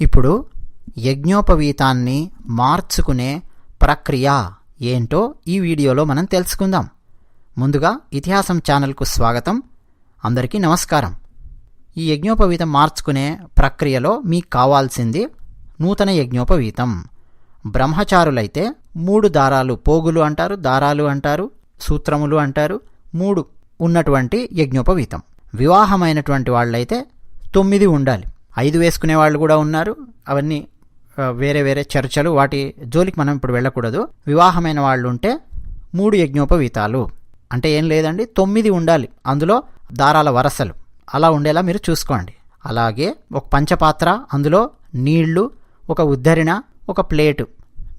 ఇప్పుడు యజ్ఞోపవీతాన్ని మార్చుకునే ప్రక్రియ ఏంటో ఈ వీడియోలో మనం తెలుసుకుందాం. ముందుగా ఇతిహాసం ఛానల్కు స్వాగతం. అందరికీ నమస్కారం. ఈ యజ్ఞోపవీతం మార్చుకునే ప్రక్రియలో మీకు కావాల్సింది నూతన యజ్ఞోపవీతం. బ్రహ్మచారులైతే మూడు దారాలు పోగులు అంటారు దారాలు అంటారు సూత్రములు అంటారు మూడు ఉన్నటువంటి యజ్ఞోపవీతం. వివాహమైనటువంటి వాళ్ళైతే తొమ్మిది ఉండాలి. ఐదు వేసుకునే వాళ్ళు కూడా ఉన్నారు. అవన్నీ వేరే వేరే చర్చలు. వాటి జోలికి మనం ఇప్పుడు వెళ్ళకూడదు. వివాహమైన వాళ్ళు ఉంటే మూడు యజ్ఞోపవీతాలు. అంటే ఏం లేదండి తొమ్మిది ఉండాలి. అందులో దారాల వరసలు. అలా ఉండేలా మీరు చూసుకోండి. అలాగే ఒక పంచపాత్ర అందులో నీళ్ళు ఒక ఉద్ధరిణ ఒక ప్లేటు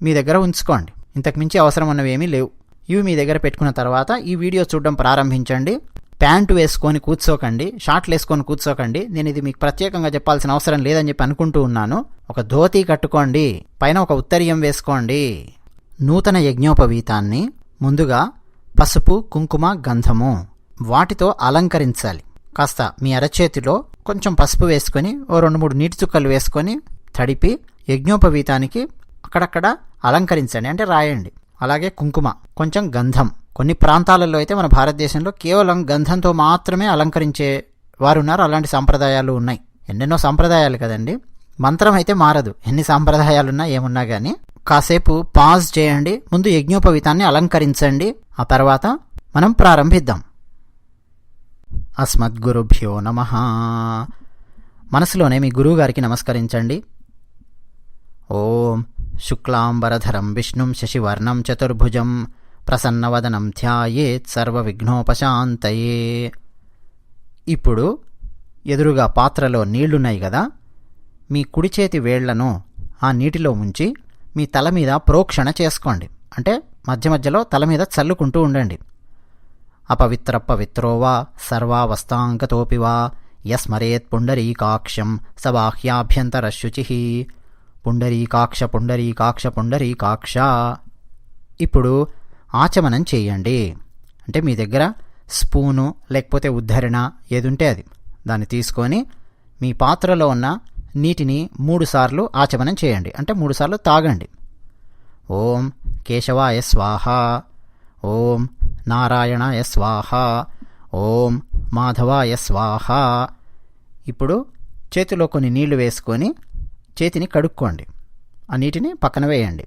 మీ దగ్గర ఉంచుకోండి. ఇంతకుమించి అవసరం ఉన్నవి ఏమీ లేవు. ఇవి మీ దగ్గర పెట్టుకున్న తర్వాత ఈ వీడియో చూడడం ప్రారంభించండి. ప్యాంటు వేసుకొని కూర్చోకండి షార్ట్లు వేసుకొని కూర్చోకండి. నేను ఇది మీకు ప్రత్యేకంగా చెప్పాల్సిన అవసరం లేదని చెప్పి అనుకుంటూ ఉన్నాను. ఒక ధోతి కట్టుకోండి పైన ఒక ఉత్తరీయం వేసుకోండి. నూతన యజ్ఞోపవీతాన్ని ముందుగా పసుపు కుంకుమ గంధము వాటితో అలంకరించాలి. కాస్త మీ అరచేతిలో కొంచెం పసుపు వేసుకొని ఓ రెండు మూడు నీటి చుక్కలు వేసుకొని తడిపి యజ్ఞోపవీతానికి అక్కడక్కడ అలంకరించండి అంటే రాయండి. అలాగే కుంకుమ కొంచెం గంధం కొన్ని ప్రాంతాలలో అయితే మన భారతదేశంలో కేవలం గంధంతో మాత్రమే అలంకరించే వారు ఉన్నారు అలాంటి సాంప్రదాయాలు ఉన్నాయి. ఎన్నెన్నో సాంప్రదాయాలు కదండి. మంత్రం అయితే మారదు. ఎన్ని సాంప్రదాయాలున్నా ఏమున్నా కానీ కాసేపు పాజ్ చేయండి. ముందు యజ్ఞోపవీతాన్ని అలంకరించండి. ఆ తర్వాత మనం ప్రారంభిద్దాం. అస్మద్గురుభ్యో నమ. మనసులోనే మీ గురువుగారికి నమస్కరించండి. ఓం శుక్లాంబరధరం విష్ణుం శశివర్ణం చతుర్భుజం ప్రసన్నవదనం ధ్యాయేత్ సర్వవిఘ్నోపశాంతయే. ఇప్పుడు ఎదురుగా పాత్రలో నీళ్ళున్నాయి కదా మీ కుడి చేతి వేళ్ళను ఆ నీటిలో ఉంచి మీ తల మీద ప్రోక్షణ చేసుకోండి. అంటే మధ్య మధ్యలో తల మీద చల్లుకుంటూ ఉండండి. అపవిత్ర పవిత్రోవా సర్వావస్థాంగతోపివా యస్మరేత్ పుండరీకాక్షం సబాహ్యాభ్యంతరశుచి. పుండరీకాక్ష పుండరీకాక్ష పుండరీకాక్ష. ఇప్పుడు ఆచమనం చేయండి. అంటే మీ దగ్గర స్పూను లేకపోతే ఉద్ధరణ ఏదుంటే అది. దాన్ని తీసుకొని మీ పాత్రలో ఉన్న నీటిని మూడుసార్లు ఆచమనం చేయండి. అంటే మూడుసార్లు తాగండి. ఓం కేశవాయ స్వాహ. ఓం నారాయణాయ స్వాహ. ఓం మాధవాయ స్వాహ. ఇప్పుడు చేతిలో కొన్ని నీళ్ళు వేసుకొని చేతిని కడుక్కోండి. ఆ నీటిని పక్కన వేయండి.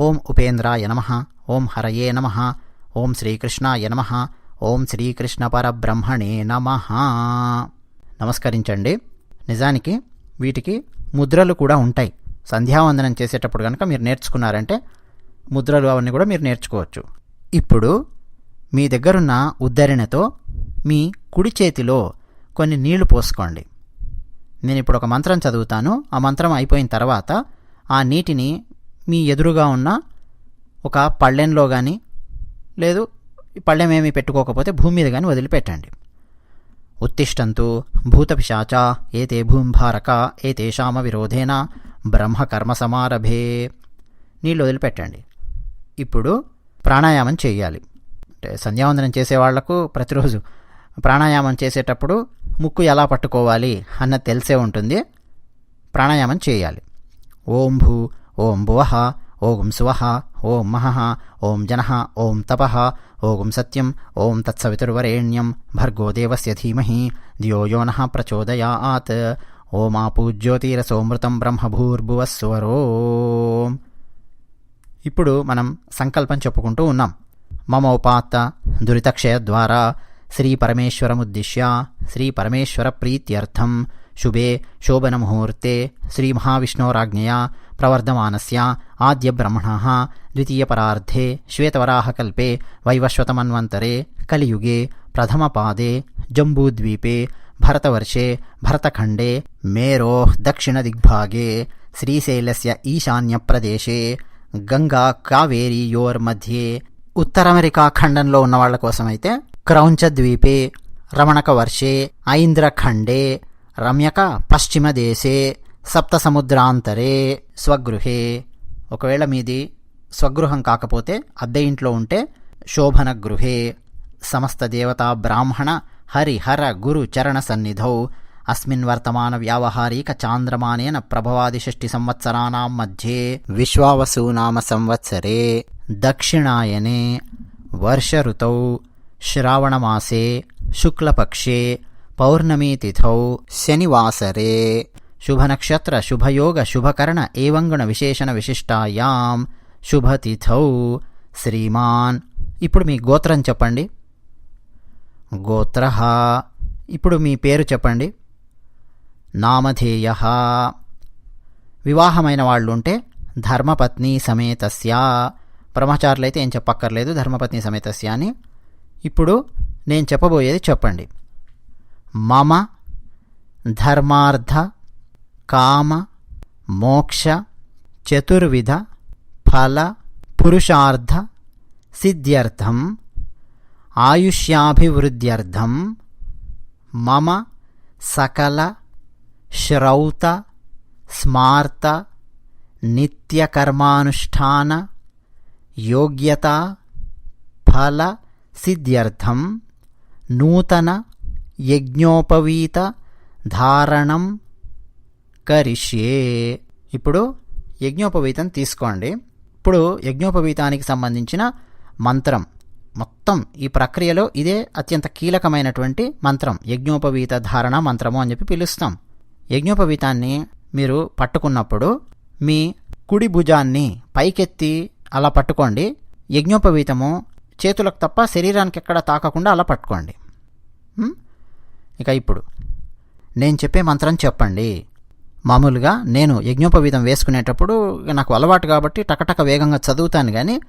ఓం ఉపేంద్రాయ నమ ఓం హరయే నమ ఓం శ్రీకృష్ణాయ నమ ఓం శ్రీకృష్ణ పరబ్రహ్మణే నమ. నమస్కరించండి. నిజానికి వీటికి ముద్రలు కూడా ఉంటాయి. సంధ్యావందనం చేసేటప్పుడు కనుక మీరు నేర్చుకున్నారంటే ముద్రలు అవన్నీ కూడా మీరు నేర్చుకోవచ్చు. ఇప్పుడు మీ దగ్గరున్న ఉద్ధరణతో మీ కుడి చేతిలో కొన్ని నీళ్ళు పోసుకోండి. నేను ఇప్పుడు ఒక మంత్రం చదువుతాను. ఆ మంత్రం అయిపోయిన తర్వాత ఆ నీటిని మీ ఎదురుగా ఉన్న ఒక పళ్ళెంలో కానీ లేదు ఈ పళ్ళెం ఏమీ పెట్టుకోకపోతే భూమి మీద కానీ వదిలిపెట్టండి. ఉత్తిష్టంతు భూతపిశాచ ఏతే భూంభారక ఏతేషామ విరోధేన బ్రహ్మకర్మ సమారభే. నీళ్ళు వదిలిపెట్టండి. ఇప్పుడు ప్రాణాయామం చేయాలి. అంటే సంధ్యావందనం చేసే వాళ్ళకు ప్రతిరోజు ప్రాణాయామం చేసేటప్పుడు ముక్కు ఎలా పట్టుకోవాలి అన్నది తెలిసే ఉంటుంది. ప్రాణాయామం చేయాలి. ఓం భూ ఓం భువః ఓం సువః ఓం మహః ఓం జనః ఓం తపః ఓం సత్యం ఓం తత్సవితుర్వరేణ్యం భర్గో దేవస్య ధీమహి ధియో యో నః ప్రచోదయాత్. ఓమాపూజ్యోతిరసోమృతం బ్రహ్మభూర్భువస్వరోం. ఇప్పుడు మనం సంకల్పం చెప్పుకుంటూ ఉన్నాం. మమ ఉపాత్త దురితక్షయ ద్వారా శ్రీ పరమేశ్వరముద్దిశ్య శ్రీ పరమేశ్వర ప్రీత్యర్థం శుభే శోభనముహూర్తే శ్రీ మహావిష్ణోరాజ్ఞయా ప్రవర్ధమానస్య ఆద్యబ్రహ్మణः ద్వితీయపరార్ధే శ్వేతవరాహకల్పే వైవస్వతమన్వంతరే కలియుగే ప్రథమపాదే జంబూద్వీపే భరతవర్షే భరతఖండే మేరోः దక్షిణదిగ్భాగే శ్రీశైలస్య ఈశాన్యప్రదేశే గంగా కావేరీయోర్మధ్యే ఉత్తర అమెరికా ఖండంలో ఉన్న వాళ్ళ కోసమైతే క్రౌంచ ద్వీపే రమణక వర్షే ఐంద్రఖండే రమ్యక పశ్చిమదేశే సప్తసముద్రాంతరే స్వగృహే. ఒకవేళ మీది స్వగృహం కాకపోతే అద్దె ఇంట్లో ఉంటే శోభన గృహే. సమస్త దేవతా బ్రాహ్మణ హరిహర గురు చరణ సన్నిధౌ. అస్మిన్ వర్తమాన వ్యావహారీక చాంద్రమానేన ప్రభవాదిషష్టి సంవత్సరానాం మధ్యే. విశ్వావసూనామ సంవత్సరే. దక్షిణాయనే. వర్ష ఋతౌ శ్రావణమాసే. శుక్లపక్షే. పౌర్ణమీతిథౌ శనివాసరే. శుభనక్షత్ర శుభయోగ శుభకరణ ఏవంగుణ విశేషణ విశిష్టాయాం శుభతిథౌ శ్రీమాన్ ఇప్పుడు మీ గోత్రం చెప్పండి. గోత్ర ఇప్పుడు మీ పేరు చెప్పండి. నామధేయ. వివాహమైన వాళ్ళు ఉంటే ధర్మపత్ని సమేతస్యా. బ్రహ్మచారులైతే ఏం చెప్పక్కర్లేదు ధర్మపత్ని సమేతస్య అని. ఇప్పుడు నేను చెప్పబోయేది చెప్పండి. మమ ధర్మార్థ కామ మోక్ష చతుర్విధ ఫల పురుషార్థ సిద్ధ్యర్థం ఆయుష్యాభివృద్ధ్యర్థం మమ సకల శ్రౌత స్మార్త నిత్యకర్మానుష్ఠాన యోగ్యత ఫల సిద్ధ్యర్థం నూతన యజ్ఞోపవీత ధారణం కరిష్యే. ఇప్పుడు యజ్ఞోపవీతం తీసుకోండి. ఇప్పుడు యజ్ఞోపవీతానికి సంబంధించిన మంత్రం. మొత్తం ఈ ప్రక్రియలో ఇదే అత్యంత కీలకమైనటువంటి మంత్రం. యజ్ఞోపవీత ధారణ మంత్రము అని చెప్పి పిలుస్తాం. యజ్ఞోపవీతాన్ని మీరు పట్టుకున్నప్పుడు మీ కుడి భుజాన్ని పైకెత్తి అలా పట్టుకోండి. యజ్ఞోపవీతము చేతులకు తప్ప శరీరానికి ఎక్కడ తాకకుండా అలా పట్టుకోండి. ఇక ఇప్పుడు నేను చెప్పే మంత్రం చెప్పండి. మామూలుగా నేను యజ్ఞోపవీతం వేసుకునేటప్పుడు నాకు అలవాటు కాబట్టి టకటక వేగంగా చదువుతాను కానీ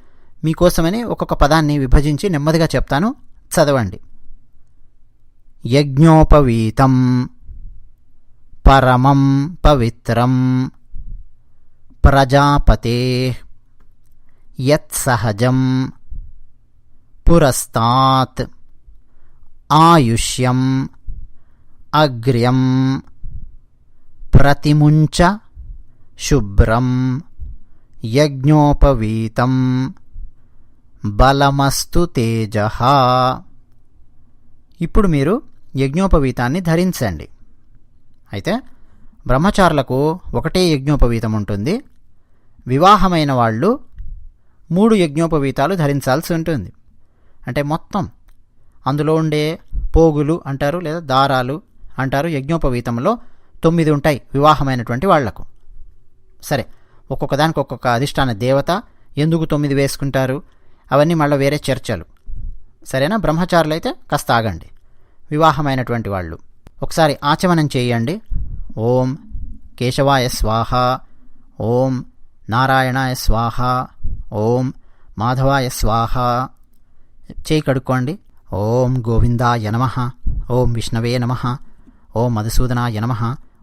మీకోసమని ఒక్కొక్క పదాన్ని విభజించి నెమ్మదిగా చెప్తాను. చదవండి. యజ్ఞోపవీతం పరమం పవిత్రం ప్రజాపతే యత్సహజం పురస్తాత్ ఆయుష్యం అగ్ర్యం ప్రతిముంచ శుభ్రం యజ్ఞోపవీతం బలమస్తు తేజ. ఇప్పుడు మీరు యజ్ఞోపవీతాన్ని ధరించండి. అయితే బ్రహ్మచారులకు ఒకటే యజ్ఞోపవీతం ఉంటుంది. వివాహమైన వాళ్ళు మూడు యజ్ఞోపవీతాలు ధరించాల్సి ఉంటుంది. అంటే మొత్తం అందులో ఉండే పోగులు అంటారు లేదా దారాలు అంటారు యజ్ఞోపవీతంలో తొమ్మిది ఉంటాయి వివాహమైనటువంటి వాళ్ళకు. సరే ఒక్కొక్క దానికి ఒక్కొక్క అధిష్టాన దేవత ఎందుకు తొమ్మిది వేసుకుంటారు? అవన్నీ మళ్ళీ వేరే చర్చలు. సరేనా? బ్రహ్మచారులు అయితే కాస్త ఆగండి. వివాహమైనటువంటి వాళ్ళు. ఒకసారి ఆచమనం చేయండి. ఓం కేశవాయ స్వాహ. ఓం నారాయణాయ స్వాహ. ఓం మాధవాయ స్వాహ. చేయి కడుక్కోండి. ఓం గోవిందాయ నమ. ఓం విష్ణవే నమ. ఓం మధుసూదనాయ నమ.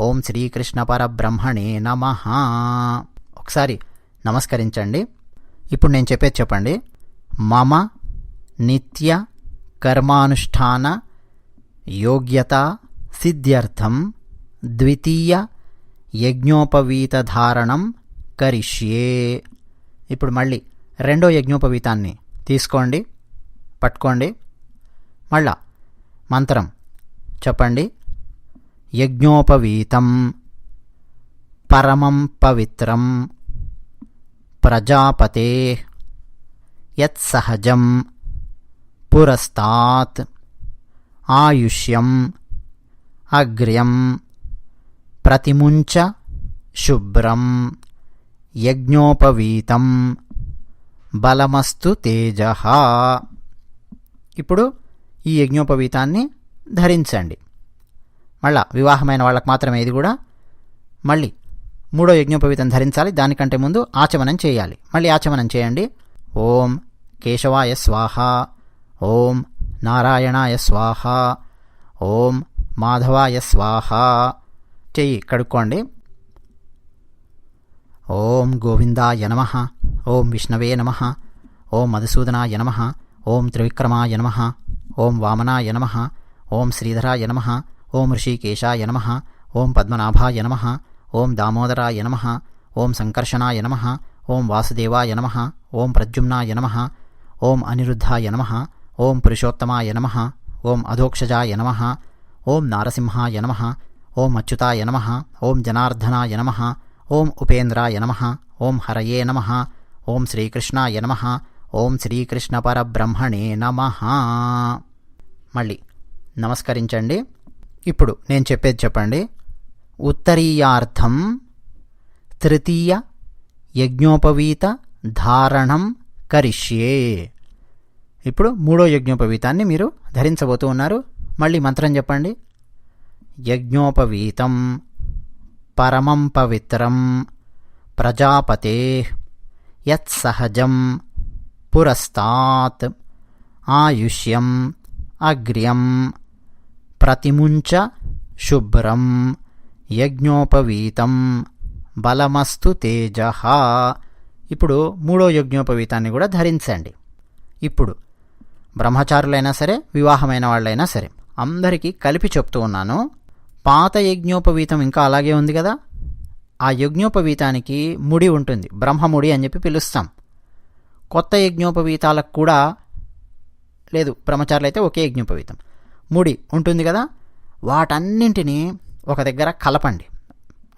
ఓం శ్రీకృష్ణ పరబ్రహ్మణే నమ. ఒకసారి నమస్కరించండి. ఇప్పుడు నేను చెప్పేది చెప్పండి. మమ నిత్య కర్మానుష్ఠాన యోగ్యత సిద్ధ్యర్థం ద్వితీయ యజ్ఞోపవీతధారణం కరిష్యే. ఇప్పుడు మళ్ళీ రెండో యజ్ఞోపవీతాన్ని తీసుకోండి పట్టుకోండి. మళ్ళా మంత్రం చెప్పండి. యజ్ఞోపవీతం పరమం పవిత్రం ప్రజాపతే యత్సహజం పురస్తాత్ ఆయుష్యం అగ్ర్యం ప్రతిముంచ శుభ్రం యజ్ఞోపవీతం బలమస్తు తేజ. ఇప్పుడు ఈ యజ్ఞోపవీతాన్ని ధరించండి. మళ్ళా వివాహమైన వాళ్ళకు మాత్రమే ఇది కూడా. మళ్ళీ మూడో యజ్ఞోపవీతం ధరించాలి. దానికంటే ముందు ఆచమనం చేయాలి. మళ్ళీ ఆచమనం చేయండి. ఓం కేశవాయ స్వాహ. ఓం నారాయణాయ స్వాహ. ఓం మాధవాయ స్వాహ. చెయ్యి కడుక్కోండి. ఓం గోవిందాయ నమ. ఓం విష్ణవే నమ. ఓం మధుసూదనాయ నమ. ఓం త్రివిక్రమాయ నమ. ఓం వామనాయ నమ. ఓం శ్రీధరాయ నమ. ఓం ఋషికేశాయ నమ ఓం పద్మనాభాయ నమ ఓం దామోదరాయ నమ ఓం సంకర్షణాయ నమ ఓం వాసుదేవాయ నమ ఓం ప్రద్యుమ్నాయ నమ ఓం అనిరుద్ధాయ నమ ఓం పురుషోత్తమాయ నమ ఓం అధోక్షజాయ నమ ఓం నారసింహాయ నమ ఓం అచ్యుతాయ నమ ఓం జనార్దనాయ నమ ఓం ఉపేంద్రాయ నమ ఓం హరయే నమ ఓం శ్రీకృష్ణాయ నమ ఓం శ్రీకృష్ణ పరబ్రహ్మణే నమ మళ్ళీ నమస్కరించండి ఇప్పుడు నేను చెప్పేది చెప్పండి. ఉత్తరీయార్థం తృతీయ యజ్ఞోపవీత ధారణం కరిష్యే. ఇప్పుడు మూడో యజ్ఞోపవీతాన్ని మీరు ధరించబోతూ ఉన్నారు. మళ్ళీ మంత్రం చెప్పండి. యజ్ఞోపవీతం పరమం పవిత్రం ప్రజాపతే యత్సహజం పురస్తాత్ ఆయుష్యం అగ్ర్యం ప్రతిముంచ శుభ్రం యజ్ఞోపవీతం. బలమస్తు తేజ. ఇప్పుడు మూడో యజ్ఞోపవీతాన్ని కూడా ధరించండి. ఇప్పుడు బ్రహ్మచారులైనా సరే వివాహమైన వాళ్ళైనా సరే అందరికీ కలిపి చెప్తూ ఉన్నాను పాత యజ్ఞోపవీతం ఇంకా అలాగే ఉంది కదా? ఆ యజ్ఞోపవీతానికి ముడి ఉంటుంది బ్రహ్మముడి అని చెప్పి పిలుస్తాం. కొత్త యజ్ఞోపవీతాలకు కూడా లేదు బ్రహ్మచారులు అయితే ఒకే యజ్ఞోపవీతం. ముడి ఉంటుంది కదా వాటన్నింటినీ ఒక దగ్గర కలపండి.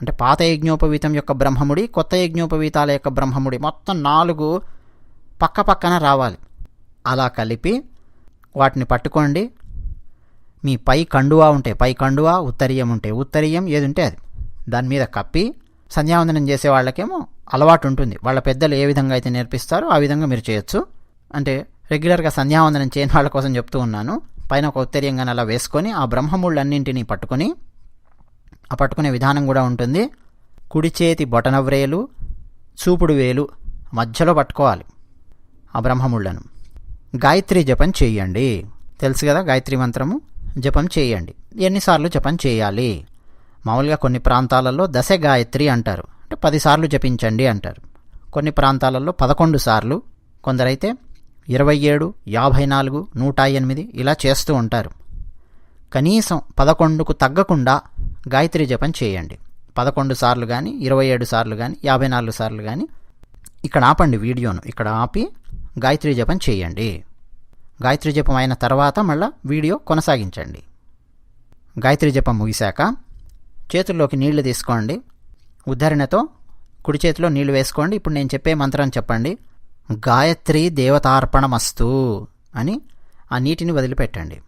అంటే పాత యజ్ఞోపవీతం యొక్క బ్రహ్మముడి కొత్త యజ్ఞోపవీతాల యొక్క బ్రహ్మముడి మొత్తం నాలుగు పక్క పక్కన రావాలి. అలా కలిపి వాటిని పట్టుకోండి. మీ పై కండువా ఉంటే పై కండువా ఉత్తరీయం ఉంటే ఉత్తరీయం ఏది ఉంటే అది. దాని మీద కప్పి సంధ్యావందనం చేసే వాళ్ళకేమో అలవాటు ఉంటుంది. వాళ్ళ పెద్దలు ఏ విధంగా అయితే నేర్పిస్తారో ఆ విధంగా మీరు చేయొచ్చు. అంటే రెగ్యులర్గా సంధ్యావందనం చేయని వాళ్ళ కోసం చెప్తూ ఉన్నాను. పైన ఒక ఉత్తరీయంగా అలా వేసుకొని ఆ బ్రహ్మముళ్ళన్నింటినీ పట్టుకొని ఆ పట్టుకునే విధానం కూడా ఉంటుంది. కుడి చేతి బొటనవ్రేలు చూపుడు వేలు మధ్యలో పట్టుకోవాలి ఆ బ్రహ్మముళ్ళను. గాయత్రి జపం చేయండి. తెలుసు కదా గాయత్రి మంత్రము? జపం చేయండి. ఎన్నిసార్లు జపం చేయాలి? మామూలుగా కొన్ని ప్రాంతాలలో దశ గాయత్రి అంటారు. అంటే పదిసార్లు జపించండి అంటారు. కొన్ని ప్రాంతాలలో పదకొండు సార్లు కొందరైతే ఇరవై ఏడు యాభై నాలుగు నూట ఎనిమిది ఇలా చేస్తూ ఉంటారు. కనీసం పదకొండుకు తగ్గకుండా గాయత్రి జపం చేయండి. పదకొండు సార్లు కానీ ఇరవై ఏడు సార్లు కానీ యాభై నాలుగు సార్లు కానీ ఇక్కడ ఆపండి వీడియోను. ఇక్కడ ఆపి గాయత్రి జపం చేయండి. గాయత్రి జపం అయిన తర్వాత మళ్ళా వీడియో కొనసాగించండి. గాయత్రి జపం ముగిశాక చేతుల్లోకి నీళ్ళు తీసుకోండి. ఉద్ధరణతో కుడి చేతిలో నీళ్ళు వేసుకోండి. ఇప్పుడు నేను చెప్పే మంత్రం చెప్పండి. గాయత్రి దేవతార్పణమస్తు అని ఆ నీటిని వదిలిపెట్టండి.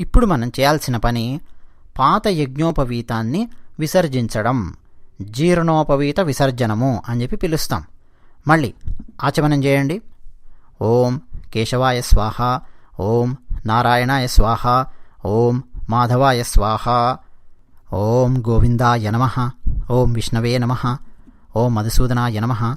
ఇప్పుడు మనం చేయాల్సిన పని పాత యజ్ఞోపవీతాన్ని విసర్జించడం. జీర్ణోపవీత విసర్జనము అని చెప్పి పిలుస్తాం. మళ్ళీ ఆచమనం చేయండి. ఓం కేశవాయ స్వాహ ఓం నారాయణాయ స్వాహ ఓం మాధవాయ స్వాహ ఓం గోవిందాయ నమ ఓం విష్ణవే నమ ఓం మధుసూదనాయ నమ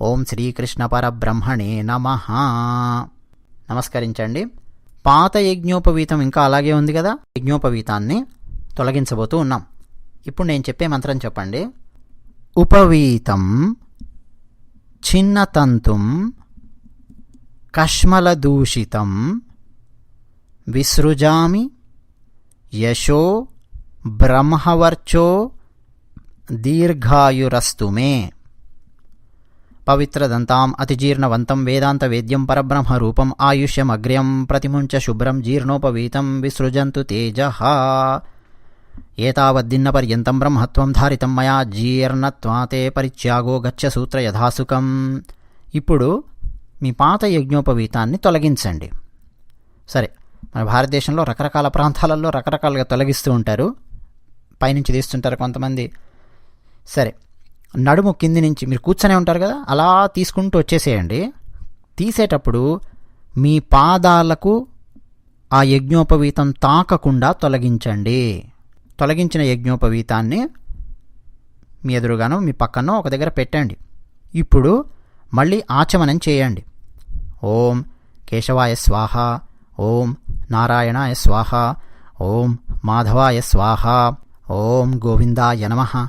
ఓం శ్రీకృష్ణ పరబ్రహ్మణే నమ. నమస్కరించండి. పాత యజ్ఞోపవీతం ఇంకా అలాగే ఉంది కదా? యజ్ఞోపవీతాన్ని తొలగించబోతూ ఉన్నాం. ఇప్పుడు నేను చెప్పే మంత్రం చెప్పండి. ఉపవీతం చిన్నతంతుం కష్మలదూషితం విసృజామి యశో బ్రహ్మవర్చో దీర్ఘాయురస్తు మే. పవిత్రదంతాం అతిజీర్ణవంతం వేదాంత వేద్యం పరబ్రహ్మరూపం ఆయుష్యమగ్ర్యం ప్రతిముంచ శుభ్రం జీర్ణోపవీతం విసృజంతు తేజ. ఏతావద్దిన్నపర్యంతం బ్రహ్మత్వం ధారితం మయా జీర్ణత్వాతే పరిత్యాగో గచ్చ సూత్ర యథాసుకం. ఇప్పుడు మీ పాత యజ్ఞోపవీతాన్ని తొలగించండి. సరే మన భారతదేశంలో రకరకాల ప్రాంతాలలో రకరకాలుగా తొలగిస్తూ ఉంటారు. పైనుంచి తీస్తుంటారు కొంతమంది. సరే నడుము కింది నుంచి మీరు కూర్చొనే ఉంటారు కదా అలా తీసుకుంటూ వచ్చేసేయండి. తీసేటప్పుడు మీ పాదాలకు ఆ యజ్ఞోపవీతం తాకకుండా తొలగించండి. తొలగించిన యజ్ఞోపవీతాన్ని మీ ఎదురుగాను మీ పక్కనో ఒక దగ్గర పెట్టండి. ఇప్పుడు మళ్ళీ ఆచమనం చేయండి. ఓం కేశవాయ స్వాహ ఓం నారాయణాయ స్వాహ ఓం మాధవాయ స్వాహ ఓం గోవిందాయ నమ.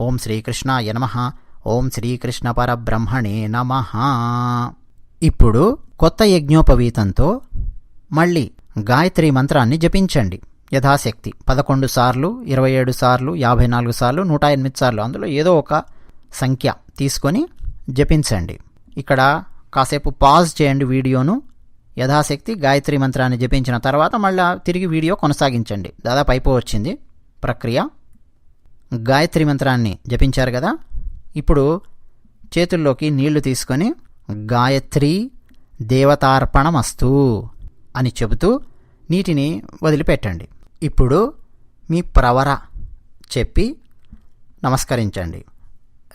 ఓం శ్రీకృష్ణాయ నమ. ఓం శ్రీకృష్ణ పరబ్రహ్మణే నమ. ఇప్పుడు కొత్త యజ్ఞోపవీతంతో మళ్ళీ గాయత్రి మంత్రాన్ని జపించండి. యథాశక్తి పదకొండు సార్లు ఇరవై ఏడు సార్లు యాభై నాలుగు సార్లు నూట ఎనిమిది సార్లు అందులో ఏదో ఒక సంఖ్య తీసుకొని జపించండి. ఇక్కడ కాసేపు పాజ్ చేయండి వీడియోను. యథాశక్తి గాయత్రి మంత్రాన్ని జపించిన తర్వాత మళ్ళీ తిరిగి వీడియో కొనసాగించండి. దాదాపు అయిపోవచ్చింది ప్రక్రియ. గాయత్రి మంత్రాన్ని జపించారు కదా? ఇప్పుడు చేతుల్లోకి నీళ్ళు తీసుకొని గాయత్రి దేవతార్పణమస్తు అని చెబుతూ నీటిని వదిలిపెట్టండి. ఇప్పుడు మీ ప్రవర చెప్పి నమస్కరించండి.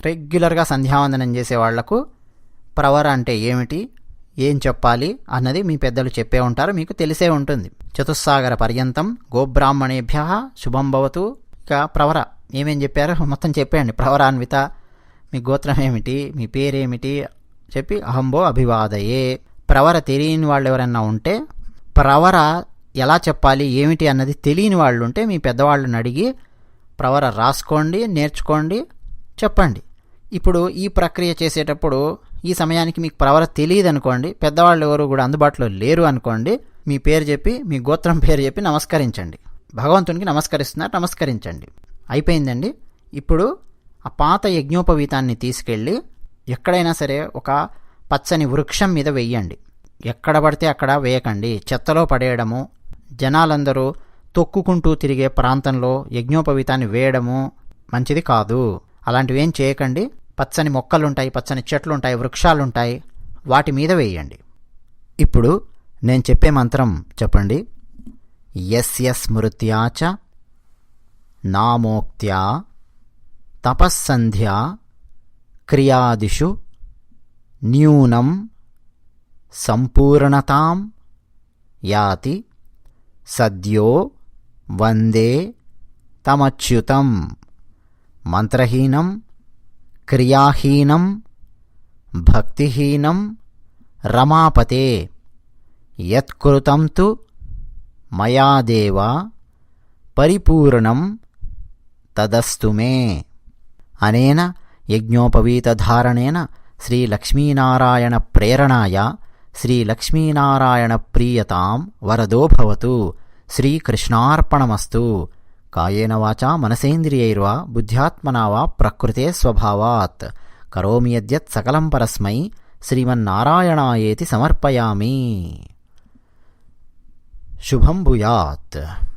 రెగ్యులర్గా సంధ్యావందనం చేసే వాళ్ళకు ప్రవర అంటే ఏమిటి? ఏం చెప్పాలి? అన్నది మీ పెద్దలు చెప్పే ఉంటారు మీకు తెలిసే ఉంటుంది. చతుస్సాగర పర్యంతం గోబ్రాహ్మణేభ్య శుభం భవతు. ఇక ప్రవర. ఏమేం చెప్పారో మొత్తం చెప్పేయండి. ప్రవరాన్విత మీ గోత్రం ఏమిటి మీ పేరేమిటి చెప్పి అహంబో అభివాదయే. ప్రవర తెలియని వాళ్ళు ఎవరైనా ఉంటే ప్రవర ఎలా చెప్పాలి ఏమిటి అన్నది తెలియని వాళ్ళు ఉంటే మీ పెద్దవాళ్ళని అడిగి ప్రవర రాసుకోండి నేర్చుకోండి చెప్పండి. ఇప్పుడు ఈ ప్రక్రియ చేసేటప్పుడు ఈ సమయానికి మీకు ప్రవర తెలియదు అనుకోండి పెద్దవాళ్ళు ఎవరు కూడా అందుబాటులో లేరు అనుకోండి మీ పేరు చెప్పి మీ గోత్రం పేరు చెప్పి నమస్కరించండి. భగవంతునికి నమస్కరిస్తున్నారు నమస్కరించండి. అయిపోయిందండి. ఇప్పుడు ఆ పాత యజ్ఞోపవీతాన్ని తీసుకెళ్ళి ఎక్కడైనా సరే ఒక పచ్చని వృక్షం మీద వెయ్యండి. ఎక్కడ పడితే అక్కడ వేయకండి. చెత్తలో పడేయడము జనాలందరూ తొక్కుకుంటూ తిరిగే ప్రాంతంలో యజ్ఞోపవీతాన్ని వేయడము మంచిది కాదు. అలాంటివి ఏం చేయకండి. పచ్చని మొక్కలుంటాయి పచ్చని చెట్లుంటాయి వృక్షాలుంటాయి వాటి మీద వేయండి. ఇప్పుడు నేను చెప్పే మంత్రం చెప్పండి. ఎస్ ఎస్ చ నామోక్త్యా తపస్సంధ్యా క్రియాదిషు న్యూనం సంపూర్ణతాం యాతి సద్యో వందే తమచ్యుతం మంత్రహీనం క్రియాహీనం భక్తిహీనం రమాపతే యత్కృతం తు మయా దేవ పరిపూర్ణం తదస్తు మే. అనేన యజ్ఞోపవీతధారణేన శ్రీలక్ష్మీనారాయణ ప్రేరణాయ శ్రీలక్ష్మీనారాయణ ప్రీయతాం వరదో భవతు. శ్రీకృష్ణార్పణమస్తు. కాయేన వాచా మనసేంద్రియైర్వా బుద్ధ్యాత్మనా వా ప్రకృతే స్వభావాత్. కరోమి యద్యత్ సకలం పరస్మై శ్రీమన్నారాయణాయేతి సమర్పయామి. శుభం భూయాత్.